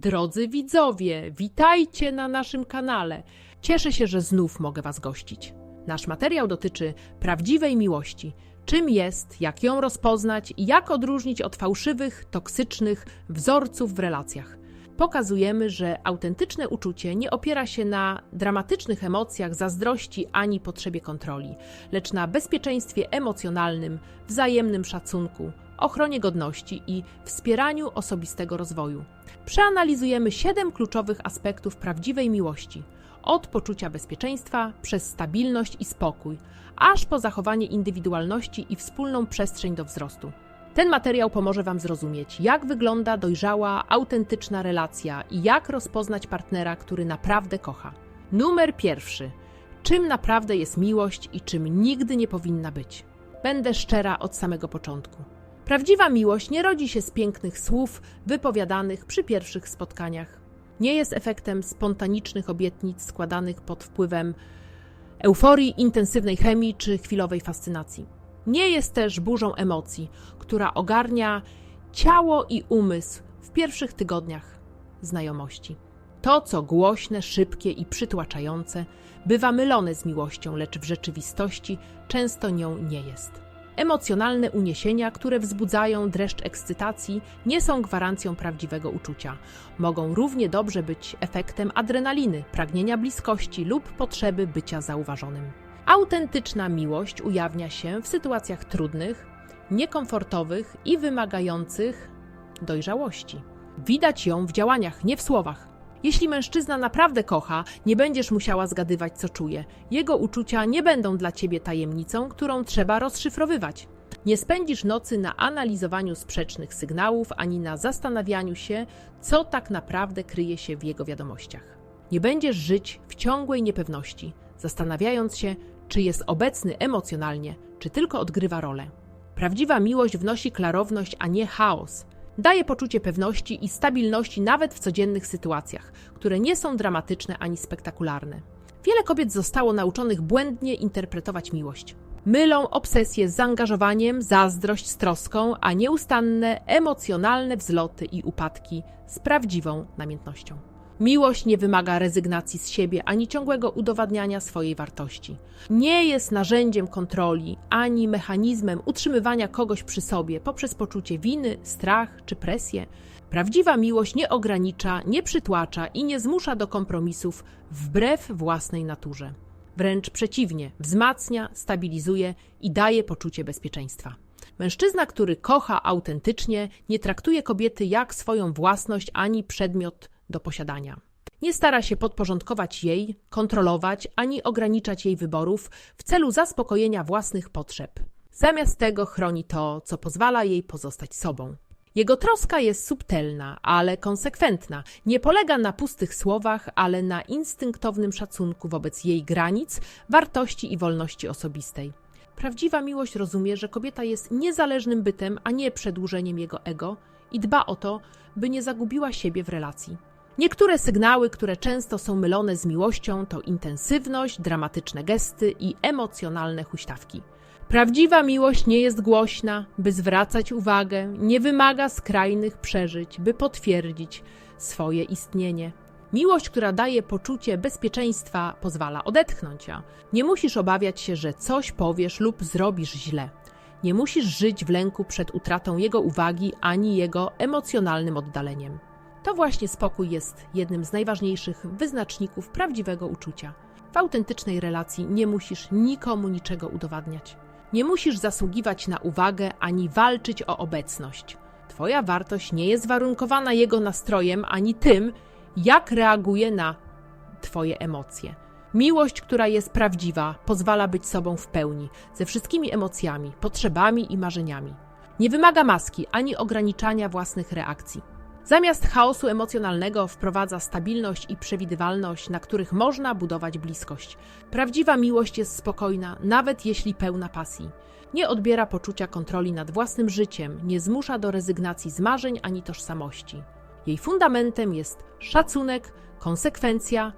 Drodzy widzowie, witajcie na naszym kanale. Cieszę się, że znów mogę Was gościć. Nasz materiał dotyczy prawdziwej miłości. Czym jest, jak ją rozpoznać i jak odróżnić od fałszywych, toksycznych wzorców w relacjach. Pokazujemy, że autentyczne uczucie nie opiera się na dramatycznych emocjach zazdrości ani potrzebie kontroli, lecz na bezpieczeństwie emocjonalnym, wzajemnym szacunku, ochronie godności i wspieraniu osobistego rozwoju. Przeanalizujemy siedem kluczowych aspektów prawdziwej miłości. Od poczucia bezpieczeństwa, przez stabilność i spokój, aż po zachowanie indywidualności i wspólną przestrzeń do wzrostu. Ten materiał pomoże Wam zrozumieć, jak wygląda dojrzała, autentyczna relacja i jak rozpoznać partnera, który naprawdę kocha. Numer pierwszy. Czym naprawdę jest miłość i czym nigdy nie powinna być? Będę szczera od samego początku. Prawdziwa miłość nie rodzi się z pięknych słów wypowiadanych przy pierwszych spotkaniach. Nie jest efektem spontanicznych obietnic składanych pod wpływem euforii, intensywnej chemii czy chwilowej fascynacji. Nie jest też burzą emocji, która ogarnia ciało i umysł w pierwszych tygodniach znajomości. To, co głośne, szybkie i przytłaczające, bywa mylone z miłością, lecz w rzeczywistości często nią nie jest. Emocjonalne uniesienia, które wzbudzają dreszcz ekscytacji, nie są gwarancją prawdziwego uczucia. Mogą równie dobrze być efektem adrenaliny, pragnienia bliskości lub potrzeby bycia zauważonym. Autentyczna miłość ujawnia się w sytuacjach trudnych, niekomfortowych i wymagających dojrzałości. Widać ją w działaniach, nie w słowach. Jeśli mężczyzna naprawdę kocha, nie będziesz musiała zgadywać, co czuje. Jego uczucia nie będą dla ciebie tajemnicą, którą trzeba rozszyfrowywać. Nie spędzisz nocy na analizowaniu sprzecznych sygnałów ani na zastanawianiu się, co tak naprawdę kryje się w jego wiadomościach. Nie będziesz żyć w ciągłej niepewności, zastanawiając się, czy jest obecny emocjonalnie, czy tylko odgrywa rolę. Prawdziwa miłość wnosi klarowność, a nie chaos. Daje poczucie pewności i stabilności nawet w codziennych sytuacjach, które nie są dramatyczne ani spektakularne. Wiele kobiet zostało nauczonych błędnie interpretować miłość. Mylą obsesję z zaangażowaniem, zazdrość z troską, a nieustanne emocjonalne wzloty i upadki z prawdziwą namiętnością. Miłość nie wymaga rezygnacji z siebie ani ciągłego udowadniania swojej wartości. Nie jest narzędziem kontroli ani mechanizmem utrzymywania kogoś przy sobie poprzez poczucie winy, strach czy presję. Prawdziwa miłość nie ogranicza, nie przytłacza i nie zmusza do kompromisów wbrew własnej naturze. Wręcz przeciwnie, wzmacnia, stabilizuje i daje poczucie bezpieczeństwa. Mężczyzna, który kocha autentycznie, nie traktuje kobiety jak swoją własność ani przedmiot do posiadania. Nie stara się podporządkować jej, kontrolować ani ograniczać jej wyborów w celu zaspokojenia własnych potrzeb. Zamiast tego chroni to, co pozwala jej pozostać sobą. Jego troska jest subtelna, ale konsekwentna. Nie polega na pustych słowach, ale na instynktownym szacunku wobec jej granic, wartości i wolności osobistej. Prawdziwa miłość rozumie, że kobieta jest niezależnym bytem, a nie przedłużeniem jego ego i dba o to, by nie zagubiła siebie w relacji. Niektóre sygnały, które często są mylone z miłością, to intensywność, dramatyczne gesty i emocjonalne huśtawki. Prawdziwa miłość nie jest głośna, by zwracać uwagę, nie wymaga skrajnych przeżyć, by potwierdzić swoje istnienie. Miłość, która daje poczucie bezpieczeństwa, pozwala odetchnąć, a nie musisz obawiać się, że coś powiesz lub zrobisz źle. Nie musisz żyć w lęku przed utratą jego uwagi ani jego emocjonalnym oddaleniem. To właśnie spokój jest jednym z najważniejszych wyznaczników prawdziwego uczucia. W autentycznej relacji nie musisz nikomu niczego udowadniać. Nie musisz zasługiwać na uwagę ani walczyć o obecność. Twoja wartość nie jest warunkowana jego nastrojem ani tym, jak reaguje na Twoje emocje. Miłość, która jest prawdziwa, pozwala być sobą w pełni, ze wszystkimi emocjami, potrzebami i marzeniami. Nie wymaga maski ani ograniczania własnych reakcji. Zamiast chaosu emocjonalnego wprowadza stabilność i przewidywalność, na których można budować bliskość. Prawdziwa miłość jest spokojna, nawet jeśli pełna pasji. Nie odbiera poczucia kontroli nad własnym życiem, nie zmusza do rezygnacji z marzeń ani tożsamości. Jej fundamentem jest szacunek, konsekwencja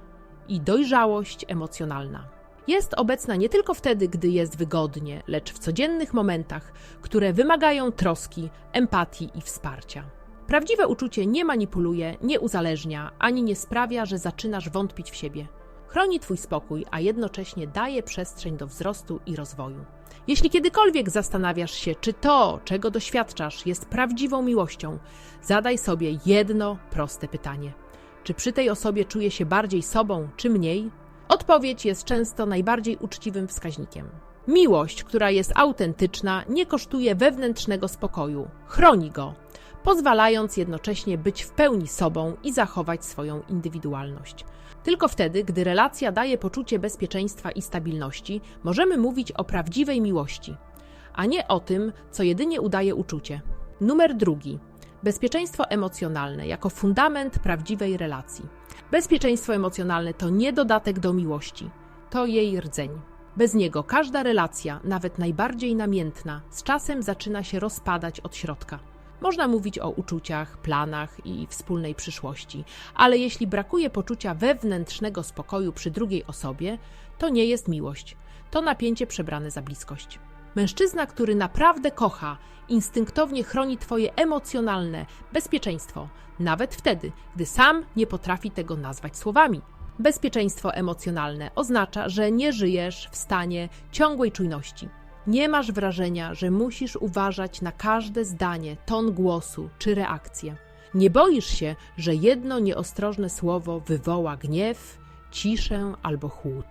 i dojrzałość emocjonalna. Jest obecna nie tylko wtedy, gdy jest wygodnie, lecz w codziennych momentach, które wymagają troski, empatii i wsparcia. Prawdziwe uczucie nie manipuluje, nie uzależnia, ani nie sprawia, że zaczynasz wątpić w siebie. Chroni twój spokój, a jednocześnie daje przestrzeń do wzrostu i rozwoju. Jeśli kiedykolwiek zastanawiasz się, czy to, czego doświadczasz, jest prawdziwą miłością, zadaj sobie jedno proste pytanie: czy przy tej osobie czuję się bardziej sobą, czy mniej? Odpowiedź jest często najbardziej uczciwym wskaźnikiem. Miłość, która jest autentyczna, nie kosztuje wewnętrznego spokoju, chroni go, pozwalając jednocześnie być w pełni sobą i zachować swoją indywidualność. Tylko wtedy, gdy relacja daje poczucie bezpieczeństwa i stabilności, możemy mówić o prawdziwej miłości, a nie o tym, co jedynie udaje uczucie. Numer drugi. Bezpieczeństwo emocjonalne jako fundament prawdziwej relacji. Bezpieczeństwo emocjonalne to nie dodatek do miłości, to jej rdzeń. Bez niego każda relacja, nawet najbardziej namiętna, z czasem zaczyna się rozpadać od środka. Można mówić o uczuciach, planach i wspólnej przyszłości, ale jeśli brakuje poczucia wewnętrznego spokoju przy drugiej osobie, to nie jest miłość. To napięcie przebrane za bliskość. Mężczyzna, który naprawdę kocha, instynktownie chroni Twoje emocjonalne bezpieczeństwo, nawet wtedy, gdy sam nie potrafi tego nazwać słowami. Bezpieczeństwo emocjonalne oznacza, że nie żyjesz w stanie ciągłej czujności. Nie masz wrażenia, że musisz uważać na każde zdanie, ton głosu czy reakcję. Nie boisz się, że jedno nieostrożne słowo wywoła gniew, ciszę albo chłód.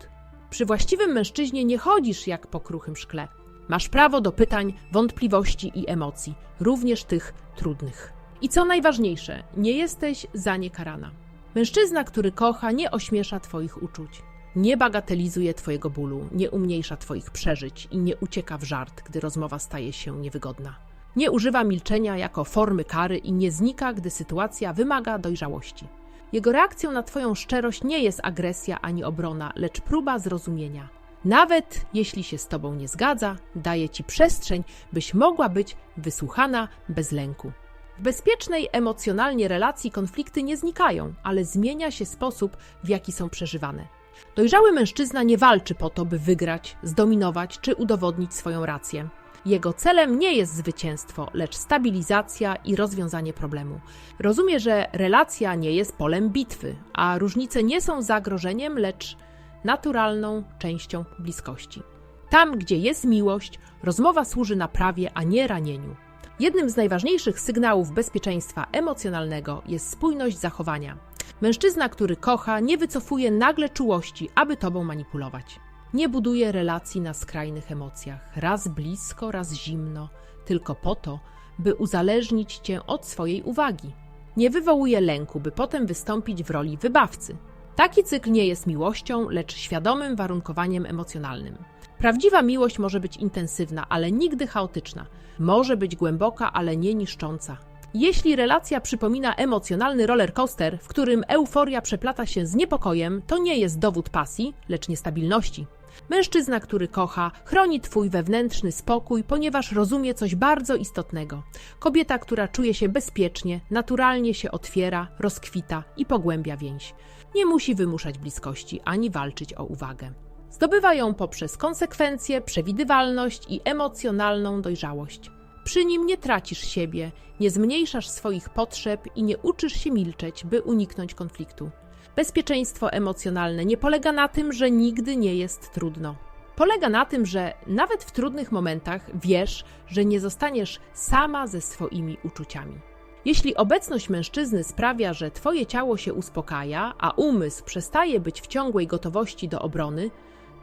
Przy właściwym mężczyźnie nie chodzisz jak po kruchym szkle. Masz prawo do pytań, wątpliwości i emocji, również tych trudnych. I co najważniejsze, nie jesteś za nie karana. Mężczyzna, który kocha, nie ośmiesza Twoich uczuć. Nie bagatelizuje Twojego bólu, nie umniejsza Twoich przeżyć i nie ucieka w żart, gdy rozmowa staje się niewygodna. Nie używa milczenia jako formy kary i nie znika, gdy sytuacja wymaga dojrzałości. Jego reakcją na Twoją szczerość nie jest agresja ani obrona, lecz próba zrozumienia. Nawet jeśli się z Tobą nie zgadza, daje Ci przestrzeń, byś mogła być wysłuchana bez lęku. W bezpiecznej emocjonalnie relacji konflikty nie znikają, ale zmienia się sposób, w jaki są przeżywane. Dojrzały mężczyzna nie walczy po to, by wygrać, zdominować czy udowodnić swoją rację. Jego celem nie jest zwycięstwo, lecz stabilizacja i rozwiązanie problemu. Rozumie, że relacja nie jest polem bitwy, a różnice nie są zagrożeniem, lecz naturalną częścią bliskości. Tam, gdzie jest miłość, rozmowa służy naprawie, a nie ranieniu. Jednym z najważniejszych sygnałów bezpieczeństwa emocjonalnego jest spójność zachowania. Mężczyzna, który kocha, nie wycofuje nagle czułości, aby tobą manipulować. Nie buduje relacji na skrajnych emocjach, raz blisko, raz zimno, tylko po to, by uzależnić cię od swojej uwagi. Nie wywołuje lęku, by potem wystąpić w roli wybawcy. Taki cykl nie jest miłością, lecz świadomym warunkowaniem emocjonalnym. Prawdziwa miłość może być intensywna, ale nigdy chaotyczna. Może być głęboka, ale nie niszcząca. Jeśli relacja przypomina emocjonalny rollercoaster, w którym euforia przeplata się z niepokojem, to nie jest dowód pasji, lecz niestabilności. Mężczyzna, który kocha, chroni twój wewnętrzny spokój, ponieważ rozumie coś bardzo istotnego. Kobieta, która czuje się bezpiecznie, naturalnie się otwiera, rozkwita i pogłębia więź. Nie musi wymuszać bliskości ani walczyć o uwagę. Zdobywa ją poprzez konsekwencje, przewidywalność i emocjonalną dojrzałość. Przy nim nie tracisz siebie, nie zmniejszasz swoich potrzeb i nie uczysz się milczeć, by uniknąć konfliktu. Bezpieczeństwo emocjonalne nie polega na tym, że nigdy nie jest trudno. Polega na tym, że nawet w trudnych momentach wiesz, że nie zostaniesz sama ze swoimi uczuciami. Jeśli obecność mężczyzny sprawia, że twoje ciało się uspokaja, a umysł przestaje być w ciągłej gotowości do obrony,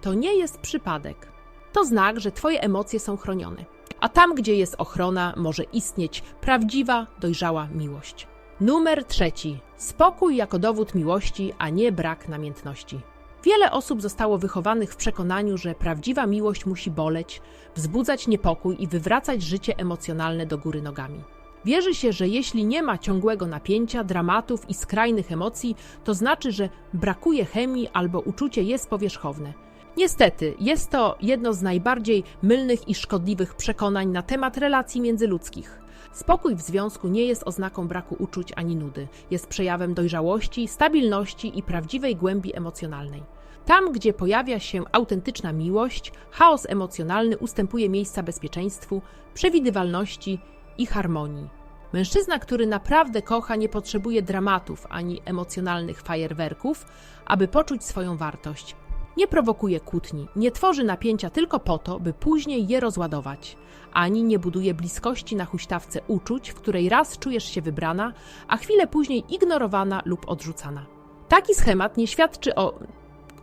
to nie jest przypadek. To znak, że twoje emocje są chronione. A tam, gdzie jest ochrona, może istnieć prawdziwa, dojrzała miłość. Numer trzeci. Spokój jako dowód miłości, a nie brak namiętności. Wiele osób zostało wychowanych w przekonaniu, że prawdziwa miłość musi boleć, wzbudzać niepokój i wywracać życie emocjonalne do góry nogami. Wierzy się, że jeśli nie ma ciągłego napięcia, dramatów i skrajnych emocji, to znaczy, że brakuje chemii albo uczucie jest powierzchowne. Niestety, jest to jedno z najbardziej mylnych i szkodliwych przekonań na temat relacji międzyludzkich. Spokój w związku nie jest oznaką braku uczuć ani nudy, jest przejawem dojrzałości, stabilności i prawdziwej głębi emocjonalnej. Tam, gdzie pojawia się autentyczna miłość, chaos emocjonalny ustępuje miejsca bezpieczeństwu, przewidywalności i harmonii. Mężczyzna, który naprawdę kocha, nie potrzebuje dramatów ani emocjonalnych fajerwerków, aby poczuć swoją wartość. Nie prowokuje kłótni, nie tworzy napięcia tylko po to, by później je rozładować, ani nie buduje bliskości na huśtawce uczuć, w której raz czujesz się wybrana, a chwilę później ignorowana lub odrzucana. Taki schemat nie świadczy o,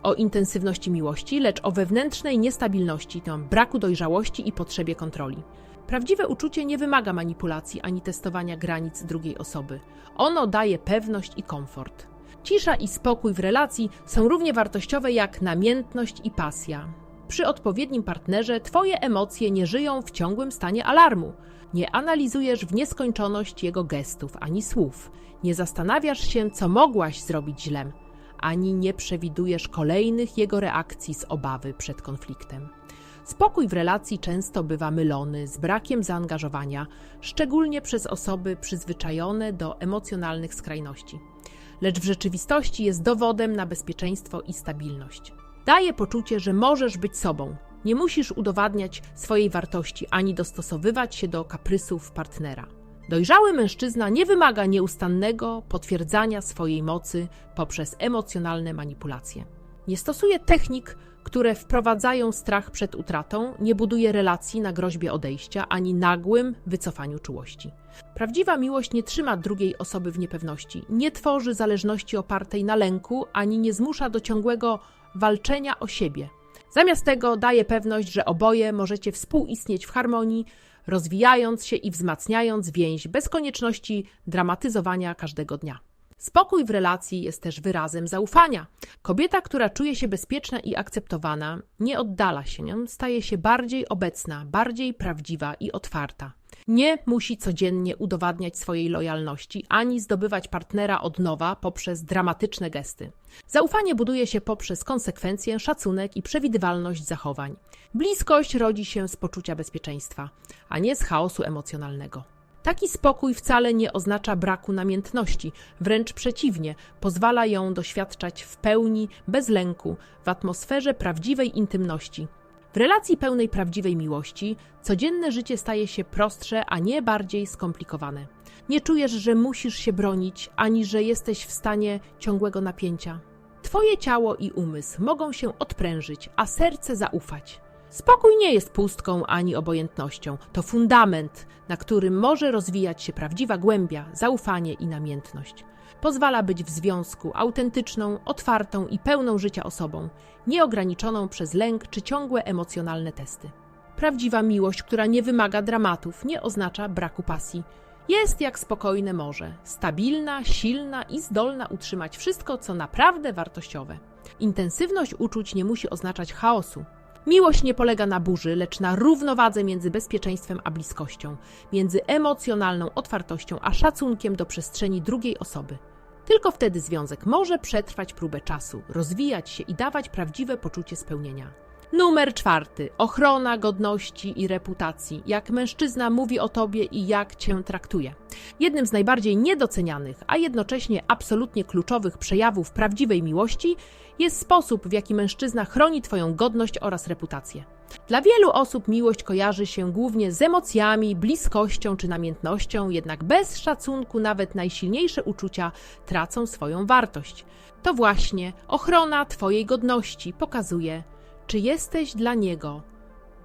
o intensywności miłości, lecz o wewnętrznej niestabilności, tam braku dojrzałości i potrzebie kontroli. Prawdziwe uczucie nie wymaga manipulacji ani testowania granic drugiej osoby. Ono daje pewność i komfort. Cisza i spokój w relacji są równie wartościowe jak namiętność i pasja. Przy odpowiednim partnerze Twoje emocje nie żyją w ciągłym stanie alarmu. Nie analizujesz w nieskończoność jego gestów ani słów. Nie zastanawiasz się, co mogłaś zrobić źle, ani nie przewidujesz kolejnych jego reakcji z obawy przed konfliktem. Spokój w relacji często bywa mylony z brakiem zaangażowania, szczególnie przez osoby przyzwyczajone do emocjonalnych skrajności. Lecz w rzeczywistości jest dowodem na bezpieczeństwo i stabilność. Daje poczucie, że możesz być sobą. Nie musisz udowadniać swojej wartości ani dostosowywać się do kaprysów partnera. Dojrzały mężczyzna nie wymaga nieustannego potwierdzania swojej mocy poprzez emocjonalne manipulacje. Nie stosuje technik, które wprowadzają strach przed utratą, nie buduje relacji na groźbie odejścia ani nagłym wycofaniu czułości. Prawdziwa miłość nie trzyma drugiej osoby w niepewności, nie tworzy zależności opartej na lęku, ani nie zmusza do ciągłego walczenia o siebie. Zamiast tego daje pewność, że oboje możecie współistnieć w harmonii, rozwijając się i wzmacniając więź bez konieczności dramatyzowania każdego dnia. Spokój w relacji jest też wyrazem zaufania. Kobieta, która czuje się bezpieczna i akceptowana, nie oddala się nią, staje się bardziej obecna, bardziej prawdziwa i otwarta. Nie musi codziennie udowadniać swojej lojalności ani zdobywać partnera od nowa poprzez dramatyczne gesty. Zaufanie buduje się poprzez konsekwencje, szacunek i przewidywalność zachowań. Bliskość rodzi się z poczucia bezpieczeństwa, a nie z chaosu emocjonalnego. Taki spokój wcale nie oznacza braku namiętności, wręcz przeciwnie, pozwala ją doświadczać w pełni, bez lęku, w atmosferze prawdziwej intymności. W relacji pełnej prawdziwej miłości codzienne życie staje się prostsze, a nie bardziej skomplikowane. Nie czujesz, że musisz się bronić, ani że jesteś w stanie ciągłego napięcia. Twoje ciało i umysł mogą się odprężyć, a serce zaufać. Spokój nie jest pustką ani obojętnością. To fundament, na którym może rozwijać się prawdziwa głębia, zaufanie i namiętność. Pozwala być w związku autentyczną, otwartą i pełną życia osobą, nieograniczoną przez lęk czy ciągłe emocjonalne testy. Prawdziwa miłość, która nie wymaga dramatów, nie oznacza braku pasji. Jest jak spokojne morze, stabilna, silna i zdolna utrzymać wszystko, co naprawdę wartościowe. Intensywność uczuć nie musi oznaczać chaosu. Miłość nie polega na burzy, lecz na równowadze między bezpieczeństwem a bliskością, między emocjonalną otwartością a szacunkiem do przestrzeni drugiej osoby. Tylko wtedy związek może przetrwać próbę czasu, rozwijać się i dawać prawdziwe poczucie spełnienia. Numer czwarty. Ochrona godności i reputacji. Jak mężczyzna mówi o tobie i jak cię traktuje. Jednym z najbardziej niedocenianych, a jednocześnie absolutnie kluczowych przejawów prawdziwej miłości jest sposób, w jaki mężczyzna chroni twoją godność oraz reputację. Dla wielu osób miłość kojarzy się głównie z emocjami, bliskością czy namiętnością, jednak bez szacunku nawet najsilniejsze uczucia tracą swoją wartość. To właśnie ochrona Twojej godności pokazuje, czy jesteś dla niego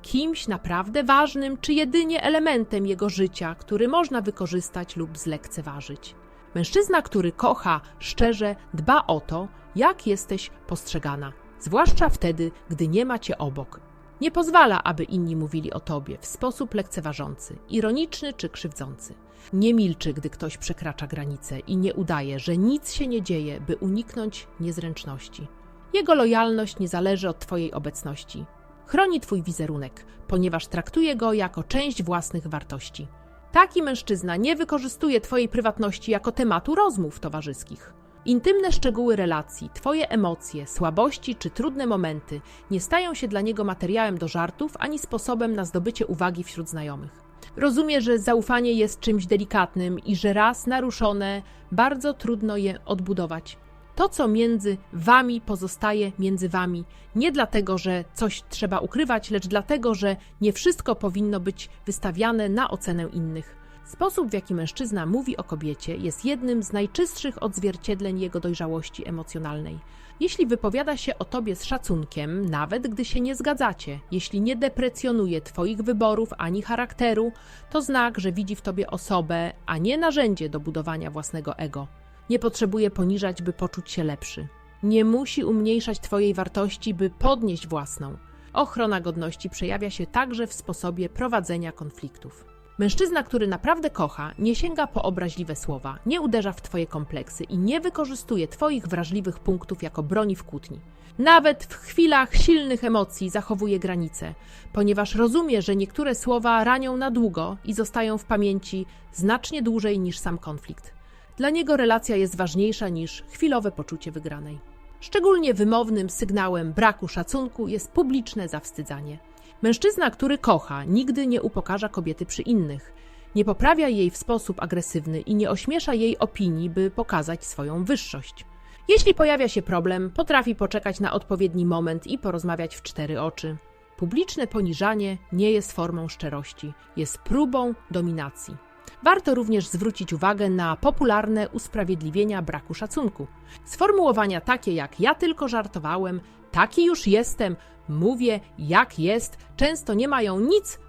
kimś naprawdę ważnym, czy jedynie elementem jego życia, który można wykorzystać lub zlekceważyć. Mężczyzna, który kocha szczerze, dba o to, jak jesteś postrzegana, zwłaszcza wtedy, gdy nie ma cię obok. Nie pozwala, aby inni mówili o tobie w sposób lekceważący, ironiczny czy krzywdzący. Nie milczy, gdy ktoś przekracza granice i nie udaje, że nic się nie dzieje, by uniknąć niezręczności. Jego lojalność nie zależy od Twojej obecności. Chroni Twój wizerunek, ponieważ traktuje go jako część własnych wartości. Taki mężczyzna nie wykorzystuje Twojej prywatności jako tematu rozmów towarzyskich. Intymne szczegóły relacji, Twoje emocje, słabości czy trudne momenty nie stają się dla niego materiałem do żartów ani sposobem na zdobycie uwagi wśród znajomych. Rozumie, że zaufanie jest czymś delikatnym i że raz naruszone bardzo trudno je odbudować. To, co między wami pozostaje między wami, nie dlatego, że coś trzeba ukrywać, lecz dlatego, że nie wszystko powinno być wystawiane na ocenę innych. Sposób, w jaki mężczyzna mówi o kobiecie, jest jednym z najczystszych odzwierciedleń jego dojrzałości emocjonalnej. Jeśli wypowiada się o tobie z szacunkiem, nawet gdy się nie zgadzacie, jeśli nie deprecjonuje twoich wyborów ani charakteru, to znak, że widzi w tobie osobę, a nie narzędzie do budowania własnego ego. Nie potrzebuje poniżać, by poczuć się lepszy. Nie musi umniejszać twojej wartości, by podnieść własną. Ochrona godności przejawia się także w sposobie prowadzenia konfliktów. Mężczyzna, który naprawdę kocha, nie sięga po obraźliwe słowa, nie uderza w twoje kompleksy i nie wykorzystuje twoich wrażliwych punktów jako broni w kłótni. Nawet w chwilach silnych emocji zachowuje granice, ponieważ rozumie, że niektóre słowa ranią na długo i zostają w pamięci znacznie dłużej niż sam konflikt. Dla niego relacja jest ważniejsza niż chwilowe poczucie wygranej. Szczególnie wymownym sygnałem braku szacunku jest publiczne zawstydzanie. Mężczyzna, który kocha, nigdy nie upokarza kobiety przy innych. Nie poprawia jej w sposób agresywny i nie ośmiesza jej opinii, by pokazać swoją wyższość. Jeśli pojawia się problem, potrafi poczekać na odpowiedni moment i porozmawiać w cztery oczy. Publiczne poniżanie nie jest formą szczerości, jest próbą dominacji. Warto również zwrócić uwagę na popularne usprawiedliwienia braku szacunku. Sformułowania takie jak ja tylko żartowałem, taki już jestem, mówię jak jest, często nie mają nic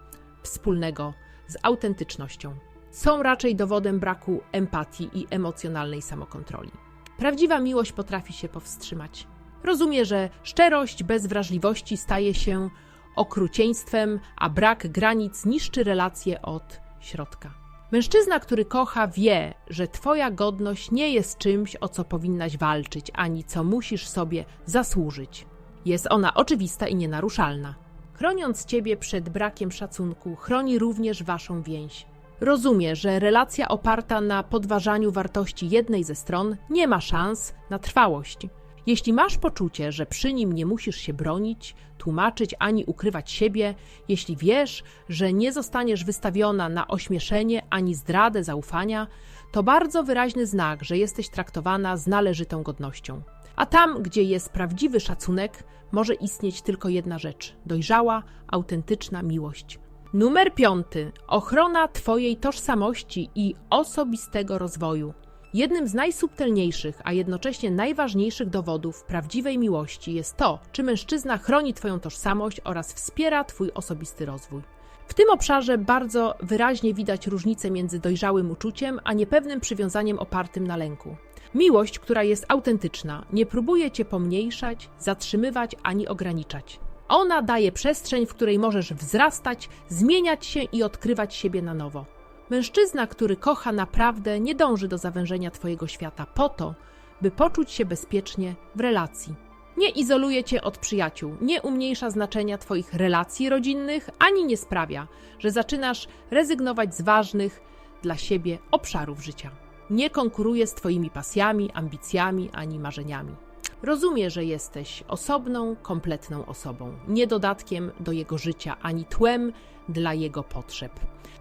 wspólnego z autentycznością. Są raczej dowodem braku empatii i emocjonalnej samokontroli. Prawdziwa miłość potrafi się powstrzymać. Rozumie, że szczerość bez wrażliwości staje się okrucieństwem, a brak granic niszczy relacje od środka. Mężczyzna, który kocha, wie, że Twoja godność nie jest czymś, o co powinnaś walczyć, ani co musisz sobie zasłużyć. Jest ona oczywista i nienaruszalna. Chroniąc Ciebie przed brakiem szacunku, chroni również Waszą więź. Rozumie, że relacja oparta na podważaniu wartości jednej ze stron nie ma szans na trwałość. Jeśli masz poczucie, że przy nim nie musisz się bronić, tłumaczyć ani ukrywać siebie, jeśli wiesz, że nie zostaniesz wystawiona na ośmieszenie ani zdradę zaufania, to bardzo wyraźny znak, że jesteś traktowana z należytą godnością. A tam, gdzie jest prawdziwy szacunek, może istnieć tylko jedna rzecz dojrzała, autentyczna miłość. Numer piąty ochrona Twojej tożsamości i osobistego rozwoju. Jednym z najsubtelniejszych, a jednocześnie najważniejszych dowodów prawdziwej miłości jest to, czy mężczyzna chroni Twoją tożsamość oraz wspiera Twój osobisty rozwój. W tym obszarze bardzo wyraźnie widać różnicę między dojrzałym uczuciem, a niepewnym przywiązaniem opartym na lęku. Miłość, która jest autentyczna, nie próbuje Cię pomniejszać, zatrzymywać ani ograniczać. Ona daje przestrzeń, w której możesz wzrastać, zmieniać się i odkrywać siebie na nowo. Mężczyzna, który kocha naprawdę, nie dąży do zawężenia Twojego świata po to, by poczuć się bezpiecznie w relacji. Nie izoluje Cię od przyjaciół, nie umniejsza znaczenia Twoich relacji rodzinnych, ani nie sprawia, że zaczynasz rezygnować z ważnych dla siebie obszarów życia. Nie konkuruje z Twoimi pasjami, ambicjami ani marzeniami. Rozumie, że jesteś osobną, kompletną osobą, nie dodatkiem do jego życia, ani tłem dla jego potrzeb.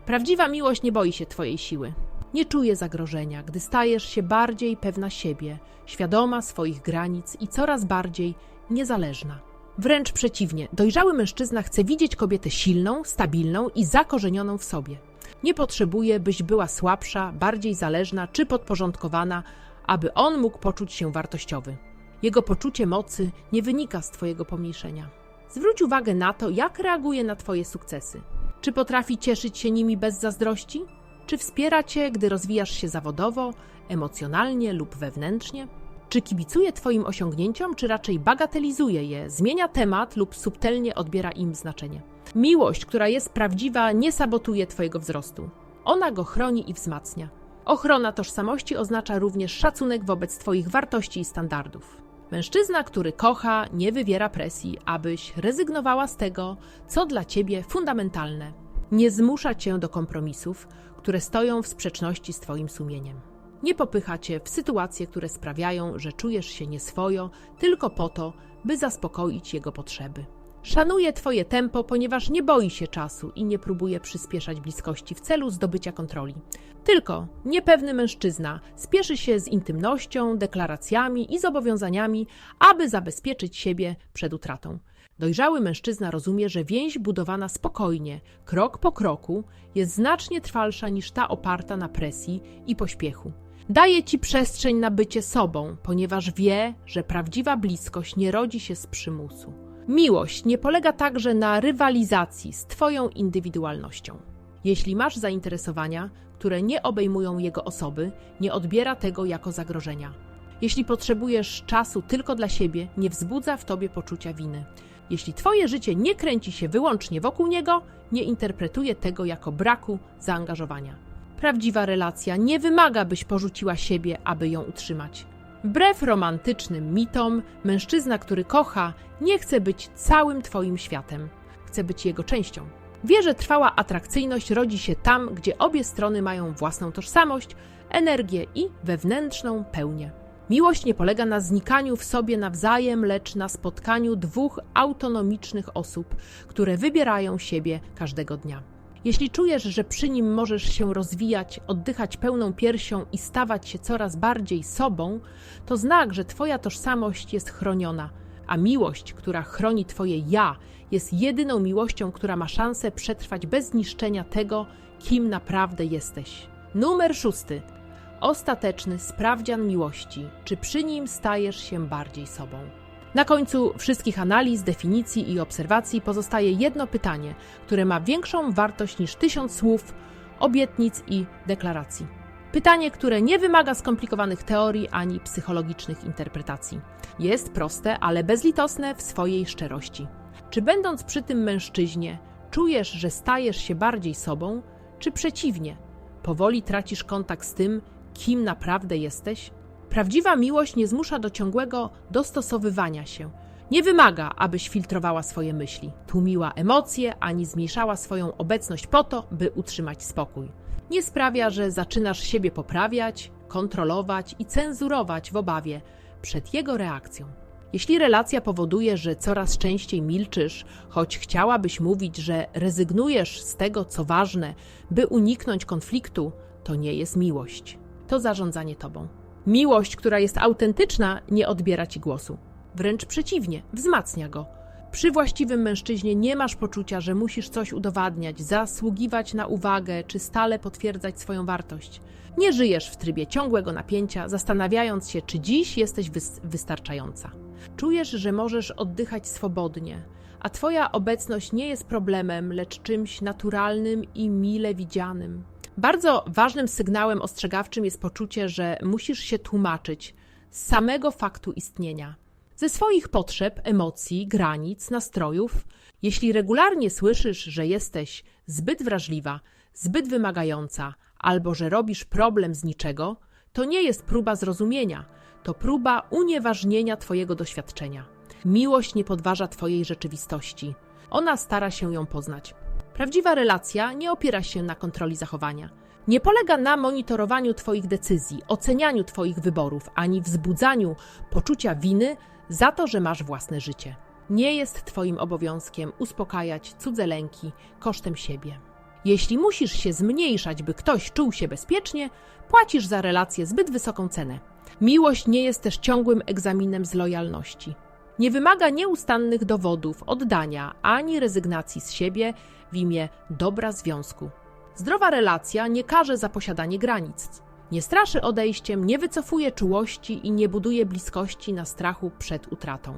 Prawdziwa miłość nie boi się Twojej siły. Nie czuje zagrożenia, gdy stajesz się bardziej pewna siebie, świadoma swoich granic i coraz bardziej niezależna. Wręcz przeciwnie, dojrzały mężczyzna chce widzieć kobietę silną, stabilną i zakorzenioną w sobie. Nie potrzebuje, byś była słabsza, bardziej zależna czy podporządkowana, aby on mógł poczuć się wartościowy. Jego poczucie mocy nie wynika z Twojego pomniejszenia. Zwróć uwagę na to, jak reaguje na Twoje sukcesy. Czy potrafi cieszyć się nimi bez zazdrości? Czy wspiera Cię, gdy rozwijasz się zawodowo, emocjonalnie lub wewnętrznie? Czy kibicuje Twoim osiągnięciom, czy raczej bagatelizuje je, zmienia temat lub subtelnie odbiera im znaczenie? Miłość, która jest prawdziwa, nie sabotuje Twojego wzrostu. Ona go chroni i wzmacnia. Ochrona tożsamości oznacza również szacunek wobec Twoich wartości i standardów. Mężczyzna, który kocha, nie wywiera presji, abyś rezygnowała z tego, co dla ciebie fundamentalne. Nie zmusza cię do kompromisów, które stoją w sprzeczności z Twoim sumieniem. Nie popycha cię w sytuacje, które sprawiają, że czujesz się nieswojo, tylko po to, by zaspokoić jego potrzeby. Szanuje Twoje tempo, ponieważ nie boi się czasu i nie próbuje przyspieszać bliskości w celu zdobycia kontroli. Tylko niepewny mężczyzna spieszy się z intymnością, deklaracjami i zobowiązaniami, aby zabezpieczyć siebie przed utratą. Dojrzały mężczyzna rozumie, że więź budowana spokojnie, krok po kroku, jest znacznie trwalsza niż ta oparta na presji i pośpiechu. Daje ci przestrzeń na bycie sobą, ponieważ wie, że prawdziwa bliskość nie rodzi się z przymusu. Miłość nie polega także na rywalizacji z Twoją indywidualnością. Jeśli masz zainteresowania, które nie obejmują jego osoby, nie odbiera tego jako zagrożenia. Jeśli potrzebujesz czasu tylko dla siebie, nie wzbudza w tobie poczucia winy. Jeśli twoje życie nie kręci się wyłącznie wokół niego, nie interpretuje tego jako braku zaangażowania. Prawdziwa relacja nie wymaga, byś porzuciła siebie, aby ją utrzymać. Wbrew romantycznym mitom, mężczyzna, który kocha, nie chce być całym twoim światem, chce być jego częścią. Wie, że trwała atrakcyjność rodzi się tam, gdzie obie strony mają własną tożsamość, energię i wewnętrzną pełnię. Miłość nie polega na znikaniu w sobie nawzajem, lecz na spotkaniu dwóch autonomicznych osób, które wybierają siebie każdego dnia. Jeśli czujesz, że przy nim możesz się rozwijać, oddychać pełną piersią i stawać się coraz bardziej sobą, to znak, że Twoja tożsamość jest chroniona, a miłość, która chroni Twoje ja, jest jedyną miłością, która ma szansę przetrwać bez zniszczenia tego, kim naprawdę jesteś. Numer szósty. Ostateczny sprawdzian miłości. Czy przy nim stajesz się bardziej sobą? Na końcu wszystkich analiz, definicji i obserwacji pozostaje jedno pytanie, które ma większą wartość niż tysiąc słów, obietnic i deklaracji. Pytanie, które nie wymaga skomplikowanych teorii ani psychologicznych interpretacji. Jest proste, ale bezlitosne w swojej szczerości. Czy będąc przy tym mężczyźnie, czujesz, że stajesz się bardziej sobą, czy przeciwnie, powoli tracisz kontakt z tym, kim naprawdę jesteś? Prawdziwa miłość nie zmusza do ciągłego dostosowywania się. Nie wymaga, abyś filtrowała swoje myśli, tłumiła emocje, ani zmniejszała swoją obecność po to, by utrzymać spokój. Nie sprawia, że zaczynasz siebie poprawiać, kontrolować i cenzurować w obawie przed jego reakcją. Jeśli relacja powoduje, że coraz częściej milczysz, choć chciałabyś mówić, że rezygnujesz z tego, co ważne, by uniknąć konfliktu, to nie jest miłość. To zarządzanie tobą. Miłość, która jest autentyczna, nie odbiera ci głosu. Wręcz przeciwnie, wzmacnia go. Przy właściwym mężczyźnie nie masz poczucia, że musisz coś udowadniać, zasługiwać na uwagę czy stale potwierdzać swoją wartość. Nie żyjesz w trybie ciągłego napięcia, zastanawiając się, czy dziś jesteś wystarczająca. Czujesz, że możesz oddychać swobodnie, a Twoja obecność nie jest problemem, lecz czymś naturalnym i mile widzianym. Bardzo ważnym sygnałem ostrzegawczym jest poczucie, że musisz się tłumaczyć z samego faktu istnienia, ze swoich potrzeb, emocji, granic, nastrojów. Jeśli regularnie słyszysz, że jesteś zbyt wrażliwa, zbyt wymagająca, albo że robisz problem z niczego, to nie jest próba zrozumienia, to próba unieważnienia Twojego doświadczenia. Miłość nie podważa Twojej rzeczywistości, ona stara się ją poznać. Prawdziwa relacja nie opiera się na kontroli zachowania. Nie polega na monitorowaniu Twoich decyzji, ocenianiu Twoich wyborów, ani wzbudzaniu poczucia winy za to, że masz własne życie. Nie jest Twoim obowiązkiem uspokajać cudze lęki kosztem siebie. Jeśli musisz się zmniejszać, by ktoś czuł się bezpiecznie, płacisz za relację zbyt wysoką cenę. Miłość nie jest też ciągłym egzaminem z lojalności. Nie wymaga nieustannych dowodów, oddania ani rezygnacji z siebie w imię dobra związku. Zdrowa relacja nie każe za posiadanie granic. Nie straszy odejściem, nie wycofuje czułości i nie buduje bliskości na strachu przed utratą.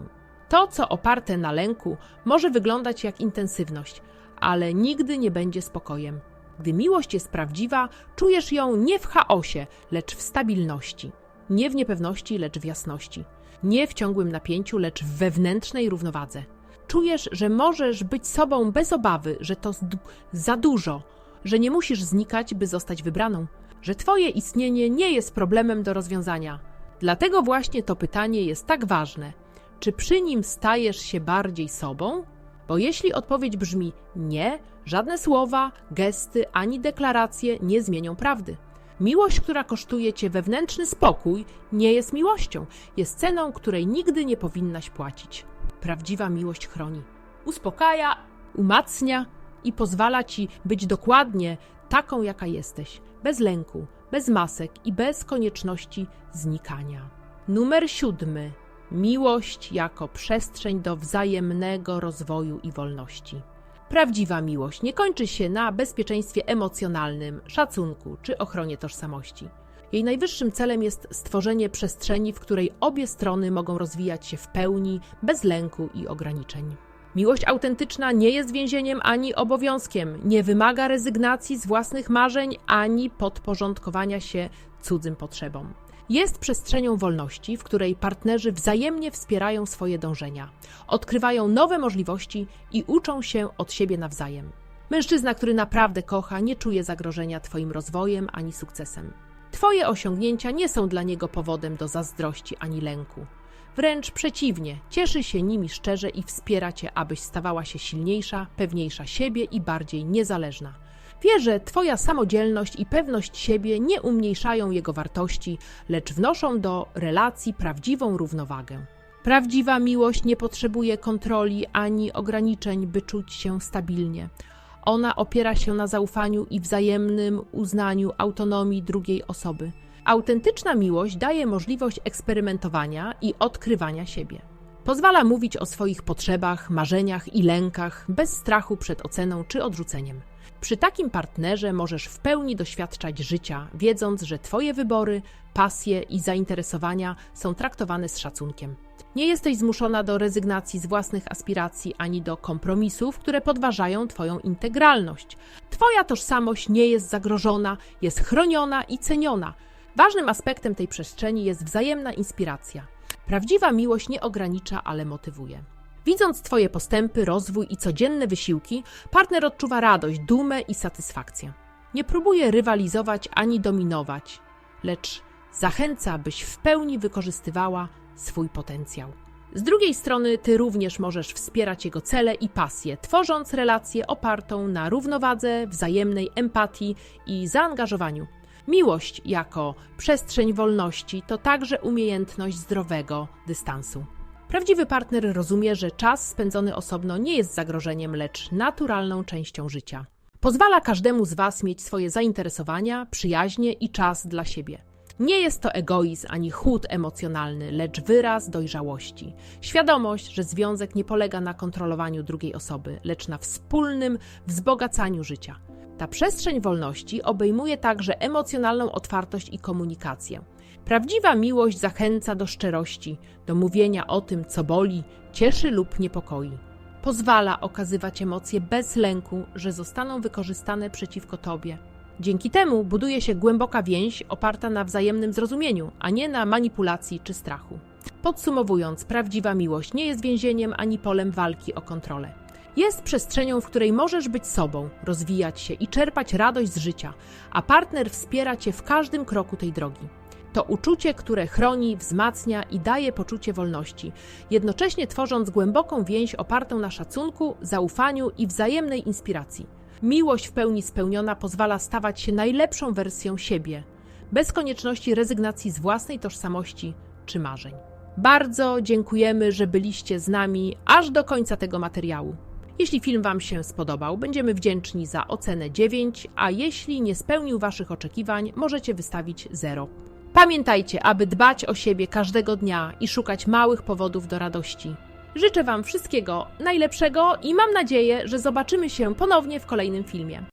To, co oparte na lęku, może wyglądać jak intensywność, ale nigdy nie będzie spokojem. Gdy miłość jest prawdziwa, czujesz ją nie w chaosie, lecz w stabilności. Nie w niepewności, lecz w jasności. Nie w ciągłym napięciu, lecz w wewnętrznej równowadze. Czujesz, że możesz być sobą bez obawy, że to za dużo, że nie musisz znikać, by zostać wybraną, że Twoje istnienie nie jest problemem do rozwiązania. Dlatego właśnie to pytanie jest tak ważne. Czy przy nim stajesz się bardziej sobą? Bo jeśli odpowiedź brzmi nie, żadne słowa, gesty ani deklaracje nie zmienią prawdy. Miłość, która kosztuje cię wewnętrzny spokój, nie jest miłością, jest ceną, której nigdy nie powinnaś płacić. Prawdziwa miłość chroni, uspokaja, umacnia i pozwala ci być dokładnie taką, jaka jesteś, bez lęku, bez masek i bez konieczności znikania. Numer siódmy. miłość jako przestrzeń do wzajemnego rozwoju i wolności. Prawdziwa miłość nie kończy się na bezpieczeństwie emocjonalnym, szacunku czy ochronie tożsamości. Jej najwyższym celem jest stworzenie przestrzeni, w której obie strony mogą rozwijać się w pełni, bez lęku i ograniczeń. Miłość autentyczna nie jest więzieniem ani obowiązkiem, nie wymaga rezygnacji z własnych marzeń ani podporządkowania się cudzym potrzebom. Jest przestrzenią wolności, w której partnerzy wzajemnie wspierają swoje dążenia, odkrywają nowe możliwości i uczą się od siebie nawzajem. Mężczyzna, który naprawdę kocha, nie czuje zagrożenia Twoim rozwojem ani sukcesem. Twoje osiągnięcia nie są dla niego powodem do zazdrości ani lęku. Wręcz przeciwnie, cieszy się nimi szczerze i wspiera cię, abyś stawała się silniejsza, pewniejsza siebie i bardziej niezależna. Wie, że Twoja samodzielność i pewność siebie nie umniejszają jego wartości, lecz wnoszą do relacji prawdziwą równowagę. Prawdziwa miłość nie potrzebuje kontroli ani ograniczeń, by czuć się stabilnie. Ona opiera się na zaufaniu i wzajemnym uznaniu autonomii drugiej osoby. Autentyczna miłość daje możliwość eksperymentowania i odkrywania siebie. Pozwala mówić o swoich potrzebach, marzeniach i lękach bez strachu przed oceną czy odrzuceniem. Przy takim partnerze możesz w pełni doświadczać życia, wiedząc, że Twoje wybory, pasje i zainteresowania są traktowane z szacunkiem. Nie jesteś zmuszona do rezygnacji z własnych aspiracji ani do kompromisów, które podważają Twoją integralność. Twoja tożsamość nie jest zagrożona, jest chroniona i ceniona. Ważnym aspektem tej przestrzeni jest wzajemna inspiracja. Prawdziwa miłość nie ogranicza, ale motywuje. Widząc Twoje postępy, rozwój i codzienne wysiłki, partner odczuwa radość, dumę i satysfakcję. Nie próbuje rywalizować ani dominować, lecz zachęca, byś w pełni wykorzystywała swój potencjał. Z drugiej strony, Ty również możesz wspierać jego cele i pasje, tworząc relację opartą na równowadze, wzajemnej empatii i zaangażowaniu. Miłość jako przestrzeń wolności to także umiejętność zdrowego dystansu. Prawdziwy partner rozumie, że czas spędzony osobno nie jest zagrożeniem, lecz naturalną częścią życia. Pozwala każdemu z Was mieć swoje zainteresowania, przyjaźnie i czas dla siebie. Nie jest to egoizm ani chłód emocjonalny, lecz wyraz dojrzałości. Świadomość, że związek nie polega na kontrolowaniu drugiej osoby, lecz na wspólnym wzbogacaniu życia. Ta przestrzeń wolności obejmuje także emocjonalną otwartość i komunikację. Prawdziwa miłość zachęca do szczerości, do mówienia o tym, co boli, cieszy lub niepokoi. Pozwala okazywać emocje bez lęku, że zostaną wykorzystane przeciwko tobie. Dzięki temu buduje się głęboka więź oparta na wzajemnym zrozumieniu, a nie na manipulacji czy strachu. Podsumowując, prawdziwa miłość nie jest więzieniem ani polem walki o kontrolę. Jest przestrzenią, w której możesz być sobą, rozwijać się i czerpać radość z życia, a partner wspiera cię w każdym kroku tej drogi. To uczucie, które chroni, wzmacnia i daje poczucie wolności, jednocześnie tworząc głęboką więź opartą na szacunku, zaufaniu i wzajemnej inspiracji. Miłość w pełni spełniona pozwala stawać się najlepszą wersją siebie, bez konieczności rezygnacji z własnej tożsamości czy marzeń. Bardzo dziękujemy, że byliście z nami aż do końca tego materiału. Jeśli film Wam się spodobał, będziemy wdzięczni za ocenę 9, a jeśli nie spełnił Waszych oczekiwań, możecie wystawić 0. Pamiętajcie, aby dbać o siebie każdego dnia i szukać małych powodów do radości. Życzę Wam wszystkiego najlepszego i mam nadzieję, że zobaczymy się ponownie w kolejnym filmie.